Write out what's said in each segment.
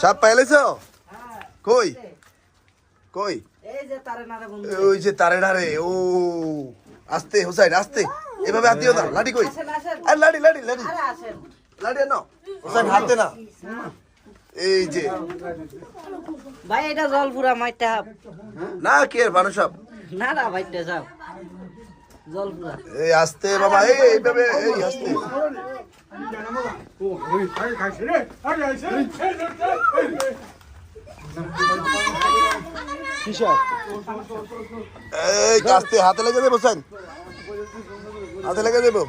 সাপ পাইলেছ? কই? কই? এই যে তারে নারে ওই যে তারে ডারে ও আস্তে হোসাইন আস্তে। এভাবে হাত দিও না লাঠি কই? আর লাঠি লাঠি লাঠি। আরে আসেন। লাঠি না হোসাইন হাতে না। এই যে। ভাই এটা জল পুরা মাইটা না কি আর মানুষ সব না না ভাইটা যাও। জল পুরা এই আস্তে বাবা এই এইভাবে এই আস্তে। আস্তে হাতে লেগে দেবো হোসাইন হাতে লেগে দেবো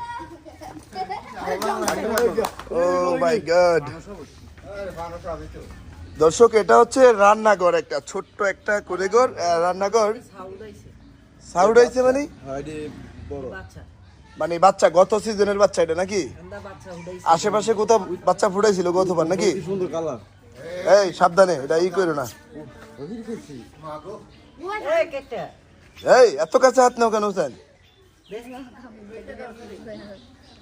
ও মাই গড দর্শক এটা হচ্ছে রান্নাঘর একটা ছোট্ট একটা কুড়েঘর আহ, রান্নাঘর। সাউন্ড হয়েছে মানে? বাচ্চা মানে বাচ্চা গত সিজনের বাচ্চা এটা নাকি? আশেপাশে কোথাও বাচ্চা ফুটাইছিল গতবার নাকি? সুন্দর কালার। এই সাবধানে এটা ই করো না। এই এত কাছে হাত নেও কেন হোসেন দেখ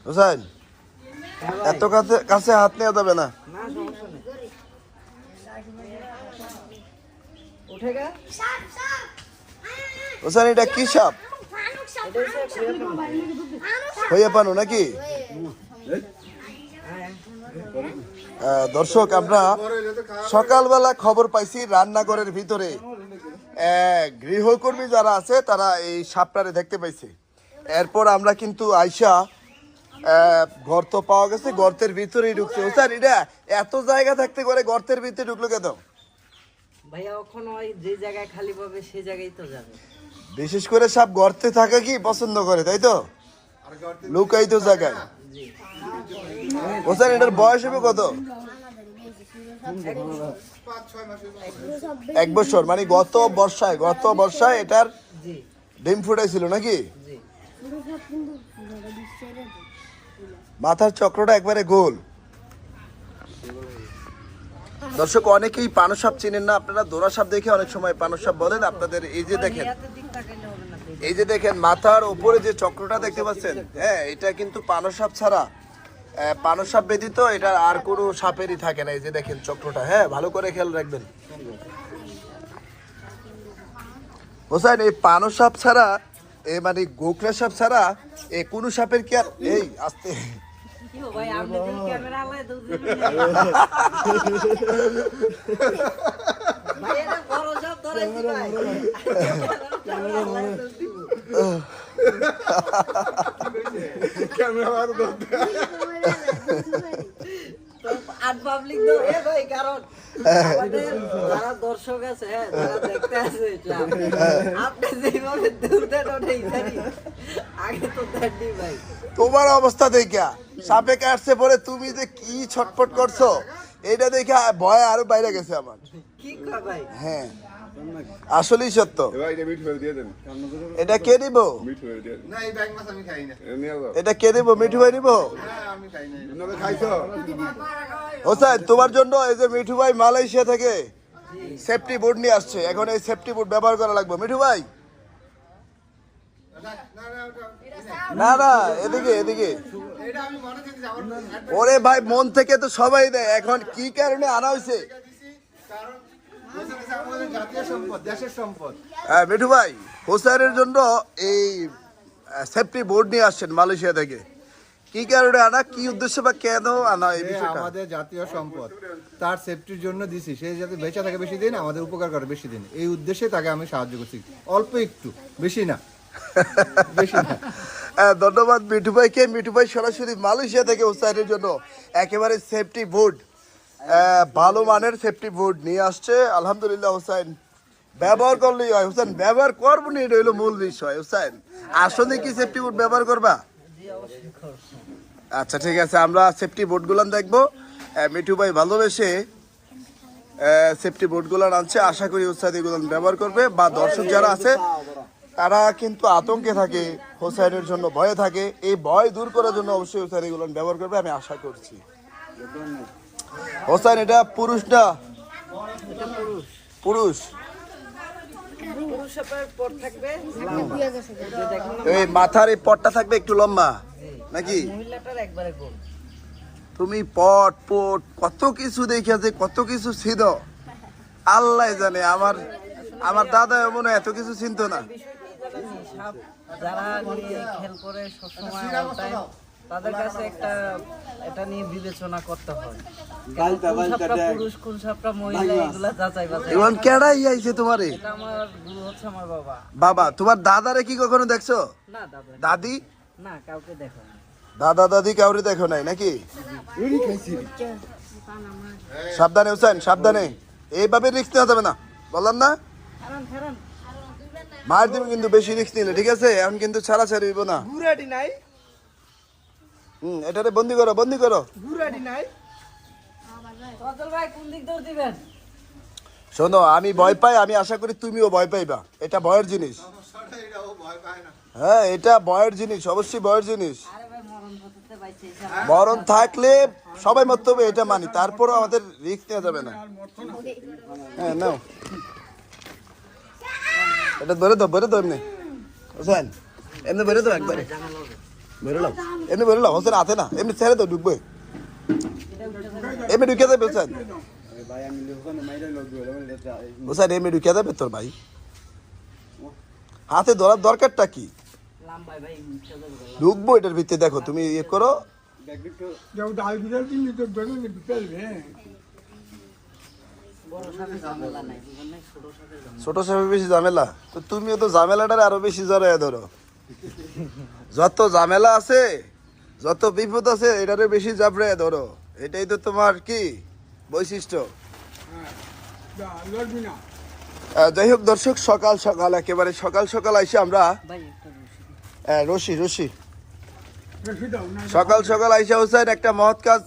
হোসেন এত কাছে কাছে হাত নেওয়া যাবে না। হোসেন এটা কি সাপ? আহ, দর্শক আমরা সকালবেলা খবর পাইছি রান্নাঘরের ভিতরে। গৃহকর্মী যারা আছে তারা এই সাপটারে দেখতে পাইছে। এরপর আমরা কিন্তু আইসা গর্ত পাওয়া গেছে গর্তের ভিতরেই ঢুকছে। স্যার এটা এত জায়গা থাকতে করে গর্তের ভিতরে ঢুকলো কেন? ভাইয়া ওখানে যে জায়গায় খালি পাবে সেই জায়গায় তো যাবে। বিশেষ করে সাপ গর্তে থাকা কি পছন্দ করে, তাই তো? লুকাইতো জায়গায়। জি ও স্যার এটার বয়স হবে কত? এক বছর মানে গত বর্ষায় গত বর্ষায় এটার ডিম ফুটাইছিল নাকি? মাথার চক্রটা একবারে গোল। দর্শক, অনেকেই পানো সাপ চিনেন না। আপনারা দোরা সাপ দেখে অনেক সময় পানসাপ বলেন। আপনাদের এই যে দেখেন ইয়াতে দিক তাকাইলে হবে না তো। এই যে দেখেন মাথার উপরে যে চক্রটা দেখতে পাচ্ছেন? হ্যাঁ এটা কিন্তু পানসাপ ছাড়া। আহ, পানো সাপ ব্যতীত এটা আর কোনো সাপেরই থাকে না। এই যে দেখেন চক্রটা। হ্যাঁ ভালো করে খেয়াল রাখবেন। হোসেন এই পানো সাপ ছাড়া এ মানে গোকরা সাপ ছাড়া এ কোনো সাপের কি আর এই আস্তে। ক্যামেরা দর্শক আছে হ্যাঁ যারা দেখতে আছে আপনি যেভাবে দূর দেন আগে তো দেননি ভাই। তোমার অবস্থা দেখা সাপে কাটছে পরে তুমি যে কি ছটফট করছ এটা দেখে ভয় আরও বাইরে গেছে আমার। কি ভাই? হ্যাঁ। আসলেই সত্য। এটা মিট দিয়ে দেন। এটা কে দিব? এটা কে দিব? মিঠু ভাই নিব হ্যাঁ আমি খাই না। আপনারা খাইছো। হোসেন তোমার জন্য এই যে মিঠু ভাই মালয়েশিয়া থেকে সেফটি বোর্ড নিয়ে আসছে। এখন এই সেফটি বোর্ড ব্যবহার করা লাগবে। মিঠু ভাই? না না এদিকে এদিকে। এটা আমি মনে থেকে আমার ওরে ভাই মন থেকে তো সবাই দেয়। এখন কি কারণে আনা হয়েছে? হ্যাঁ মিঠু ভাই হোসাইনের জন্য এই সেফটি বোর্ড নিয়ে আসছেন মালয়েশিয়া থেকে। কি কারণে আনা কি উদ্দেশ্য বা কেন আনা এই বিষয়টা? আমাদের জাতীয় সম্পদ। তার সেফটির জন্য দিছি। সে যাতে বেঁচে থাকে বেশি দিন আমাদের উপকার করে বেশি দিন। এই উদ্দেশ্যে তাকে আমি সাহায্য করছি। অল্প একটু বেশি না। বেশি না। হ্যাঁ, ধন্যবাদ মিঠু ভাইকে। মিঠু ভাই সরাসরি মালয়েশিয়া থেকে হোসাইনের জন্য একেবারে সেফটি বোর্ড ভালো মানের সেফটি বোর্ড নিয়ে আসছে। আলহামদুলিল্লাহ, হোসাইন। ব্যবহার করলেই হয়। হোসেন ব্যবহার করব না, এটা হলো মূল বিষয়। হোসেন আসলে কি সেফটি বোর্ড ব্যবহার করবা? আচ্ছা ঠিক আছে, আমরা সেফটি বোর্ডগুলো দেখব। মিঠু ভাই ভালোবেসে সেফটি বোর্ডগুলো আনছে। আশা করি উৎসাহ এগুলো ব্যবহার করবে। বা দর্শক যারা আছে, তারা কিন্তু আতঙ্কে থাকে, হোসাইনের জন্য ভয়ে থাকে। এই ভয় দূর করার জন্য অবশ্যই হোসাইন এগুলো ব্যবহার করবে, আমি আশা করছি। হোসাইন, এটা পুরুষ না? পুরুষ। যে এই মাথার এই পটটা একটু লম্বা, নাকি? তুমি পট পট, কত কিছু দেখেছে কত কিছু আল্লাহ জানে, আমার আমার দাদা মনে এত কিছু চিনতো না। তাদের কাছে একটা এটা নিয়ে বিবেচনা করতে হয়। পুরুষ কোন সাপটা মহিলা এগুলা যাচাই বাছাই এবং কেডাই আইছে তোমারে? এটা আমার গুরু হচ্ছে আমার বাবা। বাবা তোমার দাদারে কি কখনো দেখছ? না দাদা দাদি? না কাউকে দেখো দাদা দাদি কাউরে দেখো নাই নাকি? সাবধানে হোসেন সাবধানে। এইভাবে রিক্স নেওয়া যাবে না। বললাম না? মার দিবে কিন্তু বেশি রিক্স নিলে ঠিক আছে? এখন কিন্তু ছাড়া ছাড়ি হইব না। নাই? হুম এটারে বন্দি করো বন্দি করো। নাই। ভাই কোন দিক দৌড় দিবেন? শোনো আমি ভয় পাই আমি আশা করি তুমিও ভয় পাইবা। এটা ভয়ের জিনিস। হ্যাঁ এটা ভয়ের জিনিস অবশ্যই ভয়ের জিনিস। আরে মরণ করতে পাইছে মরণ থাকলে সবাই মরতে হবে এটা মানি। তারপরও আমাদের রিস্ক নেওয়া যাবে না। হ্যাঁ নাও। এটা ধরে দাও বেরো দাও এমনি। হোসেন এমনি বেরো দাও একবারে। বেরো লাও এমনি বেরো লাও হোসেন আছে না? এমনি ছেড়ে দাও, ঢুকবে। এমনি ঢুকে যাবে, হোসেন। হোসেন, এমনি ঢুকে যাবে তোর ভাই। হাতে ধরার দরকারটা কি? ঢুকবো এটার ভিতরে, দেখো, তুমি ইয়ে করো। তো ছোট সাহেব বেশি ঝামেলা। তো তুমিও তো ঝামেলাটারে আরও বেশি জড়াইয়া ধরো। যত ঝামেলা আছে, যত বিপদ আছে, এটারে বেশি জাবড়াইয়া ধরো। এটাই তো তোমার কি বৈশিষ্ট্য? যাই হোক দর্শক, সকাল সকাল, একেবারে সকাল সকাল আইসে আমরা রশি রশি। সকাল সকাল আইসা হোসেন একটা মহৎ কাজ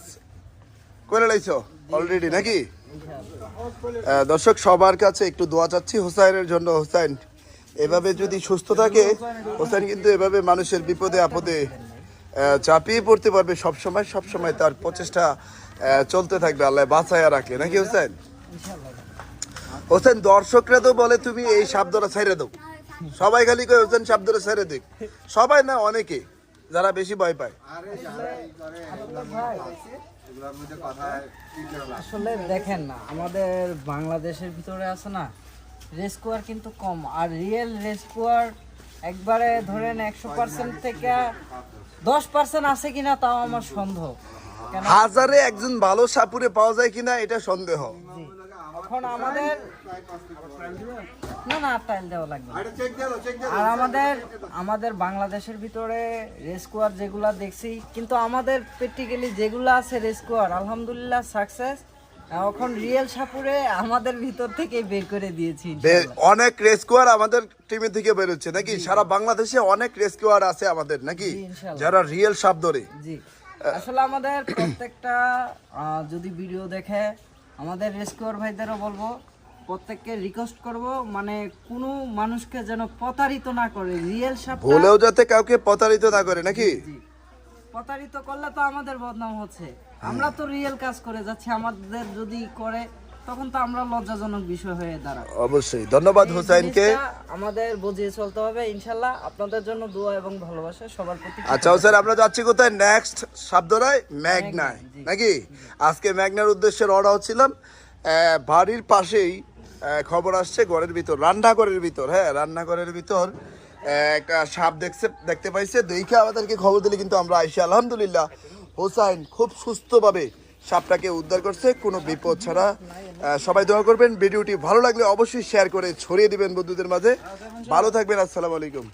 করে লাইছো অলরেডি নাকি? দর্শক, সবার কাছে একটু দোয়া চাচ্ছি হোসাইনের জন্য। হোসাইন এভাবে যদি সুস্থ থাকে, হোসেন কিন্তু এভাবে মানুষের বিপদে, আপদে চাপিয়ে পড়তে পারবে সব সময় সব সময় তার প্রচেষ্টা চলতে থাকবে, আল্লাহ বাঁচাইয়া রাখে। নাকি হোসেন? হোসেন, দর্শকরা তো বলে, তুমি এই শব্দটা ছেড়ে দাও। সবাই খালি কয়, হোসেন শব্দটা ছেড়ে দিক। সবাই না, অনেকে, যারা বেশি ভয় পায়। আসলে দেখেন না, আমাদের বাংলাদেশের ভিতরে আছে না রেস্কুয়ার কিন্তু কম। আর রিয়েল রেস্কুয়ার একবারে ধরেন একশো পার্সেন্ট থেকে দশ পার্সেন্ট আছে কিনা তাও আমার সন্দেহ। কেন? হাজারে একজন ভালো সাপুরে পাওয়া যায় কিনা এটা সন্দেহ। এখন আমাদের না না টাইল দেওয়া লাগবে আর আমাদের আমাদের বাংলাদেশের ভিতরে রেস্কুয়ার যেগুলা দেখছি কিন্তু আমাদের প্র্যাকটিক্যালি যেগুলো আছে রেস্কুয়ার আলহামদুলিল্লাহ সাকসেস এখন রিয়েল সাপুরে আমাদের ভিতর থেকে বের করে দিয়েছি অনেক রেস্কুয়ার আমাদের টিমে থেকে বেরোচ্ছে নাকি? সারা বাংলাদেশে অনেক রেস্কুয়ার আছে আমাদের নাকি? যারা রিয়েল সাপ ধরে। জি। আসলে আমাদের প্রত্যেকটা যদি ভিডিও দেখে আমাদের রেস্কিউর ভাইদেরও বলব প্রত্যেককে রিকোয়েস্ট করব মানে কোনো মানুষকে যেন প্রতারিত না করে রিয়েল সাপ ভুলেও যাতে কাউকে প্রতারিত না করে নাকি? প্রতারিত করলে তো আমাদের বদনাম হচ্ছে। আমরা তো রিয়েল কাজ করে যাচ্ছি আমাদের যদি করে তখন তো আমরা লজ্জাজনক বিষয় হয়ে দাঁড়াবো। অবশ্যই ধন্যবাদ হুসাইনকে। আমাদের বুঝিয়ে চলতে হবে ইনশাল্লাহ আপনাদের জন্য দোয়া এবং ভালোবাসা সবার প্রতি। আচ্ছা স্যার আমরা যাচ্ছি কোথায়? নেক্সট শব্দরায় ম্যাগনায়। নাকি? আজকে ম্যাগনার উদ্দেশ্যে রওনা হচ্ছিলাম। আহ, বাড়ির পাশেই খবর আসছে ঘরের ভিতর রান্নাঘরের ভিতর হ্যাঁ রান্নাঘরের ভিতর একটা সাপ দেখছে দেখতে পাইছে। দেখে আমাদেরকে খবর দিলে কিন্তু আমরা আইসি আলহামদুলিল্লাহ। হোসাইন খুব সুস্থভাবে সাপটাকে উদ্ধার করছে, কোনো বিপদ ছাড়া। সবাই দোয়া করবেন, ভিডিওটি ভালো লাগলে অবশ্যই শেয়ার করে ছড়িয়ে দিবেন বন্ধুদের মাঝে। ভালো থাকবেন, আসসালামু আলাইকুম।